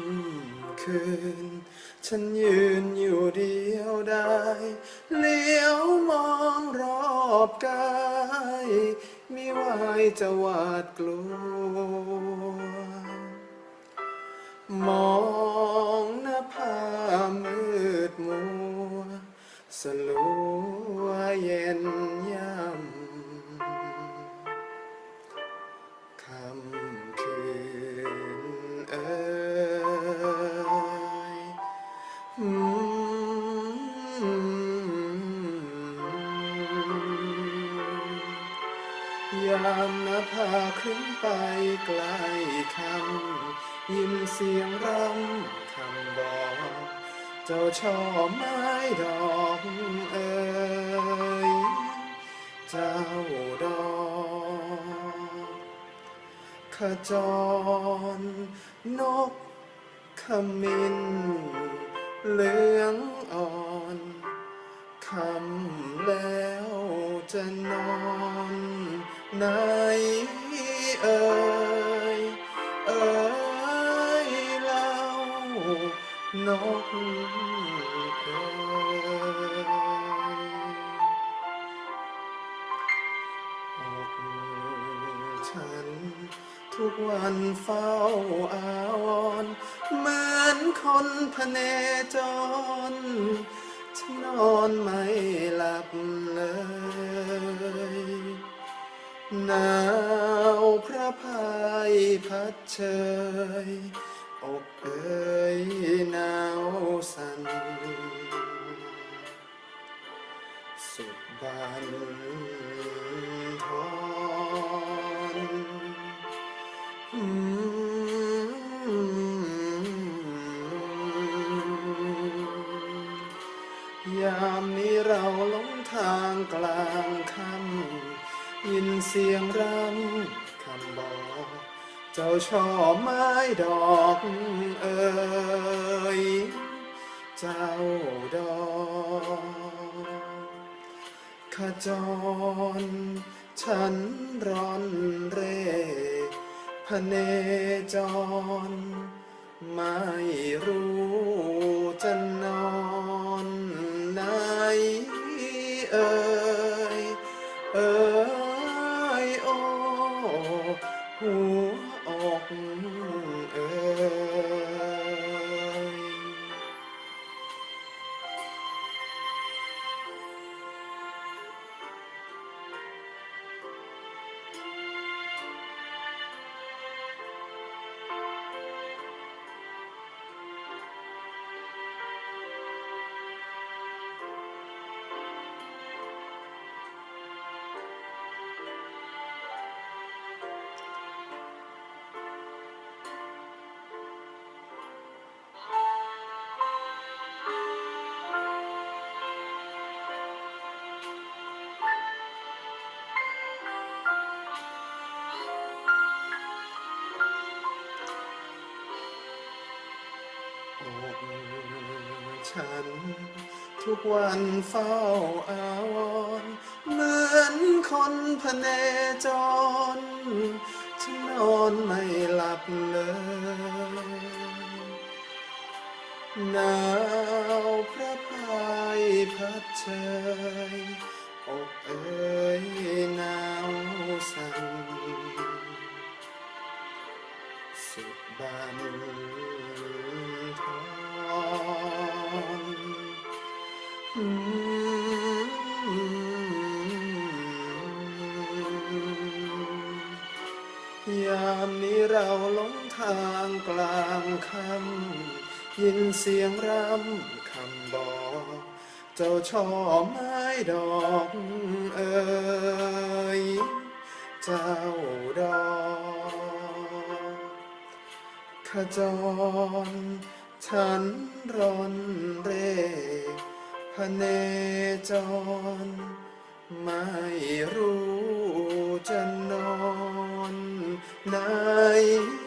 ำคืน ฉันยืนอยู่เดียวดายเลี้ยวมองรอบกายมิไหวจะหวาดกลัวมอง ยามนภาขึ้นไปไกลคำยินเสียงรำคำบอก เจ้าช่อไม้ดอกเอ่ยเจ้าดอกขจร นกขมินเหลืองอ่อนคำแล้วจะนอน ไหนเอ่ยเอ่ยเล่านกเอ่ยอกฉันทุกวันเฝ้าอาวรเหมือนคนพเนจรฉันนอนไม่หลับ หนาวพระพายพัดเชยอกเอ่ยหนาวสั่นสุดบันทอนยามนี้เราหลงทางกลาง ยินเสียงรำคำบอก เจ้าช่อไม้ดอกเอ่ยเจ้าดอกขจร ฉันร้อนเร่พเนจร ไม่รู้จะนอนไหนเอ่ย หัวอกเอ่ย อกฉัน ทุกวันเฝ้าอาวรเหมือนคนพเนจร ฉันนอนไม่หลับเลยหนาวพระพายพัดเชยามนี้เราหลงทางกลางค่ำยินเสียงรำคำบอก เจ้าช่อไม้ดอกเอ่ยเจ้าดอกขจร ฉันร้อนเร่พเนจร ไม่รู้จะนอน ไห